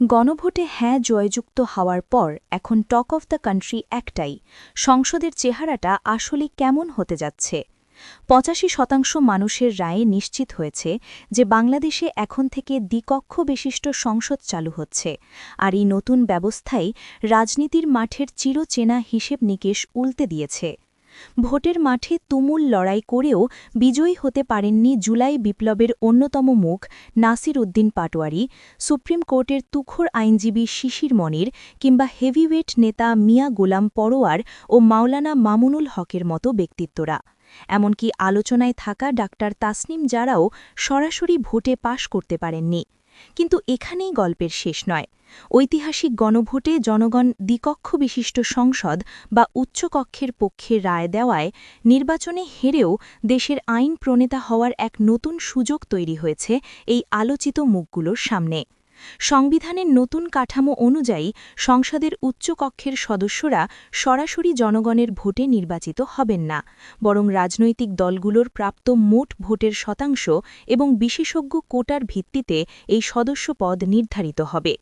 গণভোটে হ্যাঁ জয়যুক্ত হওয়ার পর এখন টক অফ দ্য কান্ট্রি একটাই, সংসদের চেহারাটা আসলে কেমন হতে যাচ্ছে? পঁচাশি শতাংশ মানুষের রায়ে নিশ্চিত হয়েছে যে বাংলাদেশে এখন থেকে দ্বিকক্ষ বিশিষ্ট সংসদ চালু হচ্ছে, আর এই নতুন ব্যবস্থাই রাজনীতির মাঠের চিরচেনা হিসেব নিকেশ উল্টে দিয়েছে। ভোটের মাঠে তুমুল লড়াই করেও বিজয়ী হতে পারেননি জুলাই বিপ্লবের অন্যতম মুখ নাসির উদ্দিন পাটোয়ারি, সুপ্রিম কোর্টের তুখোর আইনজীবী শিশির মনির কিংবা হেভিওয়েট নেতা মিয়া গোলাম পরোয়ার ও মাওলানা মামুনুল হকের মতো ব্যক্তিত্বরা। এমনকি আলোচনায় থাকা ডাক্তার তাসনিম যারাও সরাসরি ভোটে পাশ করতে পারেননি। কিন্তু এখানেই গল্পের শেষ নয়। ঐতিহাসিক গণভোটে জনগণ দ্বিকক্ষ বিশিষ্ট সংসদ বা উচ্চকক্ষের পক্ষে রায় দেওয়ায় নির্বাচনে হেরেও দেশের আইন প্রণেতা হওয়ার এক নতুন সুযোগ তৈরি হয়েছে এই আলোচিত মুখগুলোর সামনে। সংবিধানের নতুন কাঠামো অনুযায়ী সংসদের উচ্চকক্ষের সদস্যরা সরাসরি জনগণের ভোটে নির্বাচিত হবেন না, বরং রাজনৈতিক দলগুলোর প্রাপ্ত মোট ভোটের শতাংশ এবং বিশেষজ্ঞ কোটার ভিত্তিতে এই সদস্য পদ নির্ধারিত হবে।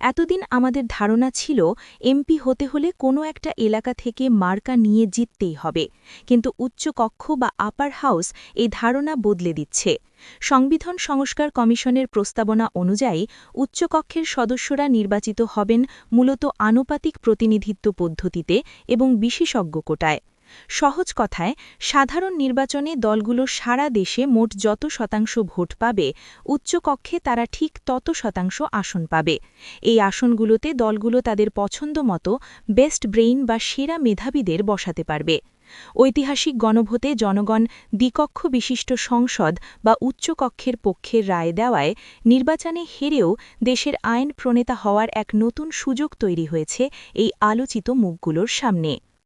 এতদিন আমাদের ধারণা ছিল, এমপি হতে হলে কোনো একটা এলাকা থেকে মার্কা নিয়ে জিততেই হবে। কিন্তু উচ্চ কক্ষ বা আপার হাউস এই ধারণা বদলে দিচ্ছে। সংবিধান সংস্কার কমিশনের প্রস্তাবনা অনুযায়ী উচ্চকক্ষের সদস্যরা নির্বাচিত হবেন মূলত আনুপাতিক প্রতিনিধিত্ব পদ্ধতিতে এবং বিশেষজ্ঞ কোটায়। সহজ কথায়, সাধারণ নির্বাচনে দলগুলো সারা দেশে মোট যত শতাংশ ভোট পাবে উচ্চকক্ষে তারা ঠিক তত শতাংশ আসন পাবে। এই আসনগুলোতে দলগুলো তাদের পছন্দ মতো বেস্ট ব্রেইন বা সেরা মেধাবীদের বসাতে পারবে। ঐতিহাসিক গণভোটে জনগণ দ্বিকক্ষ বিশিষ্ট সংসদ বা উচ্চকক্ষের পক্ষের রায় দেওয়ায় নির্বাচনে হেরেও দেশের আইন প্রণেতা হওয়ার এক নতুন সুযোগ তৈরি হয়েছে এই আলোচিত মুখগুলোর সামনে।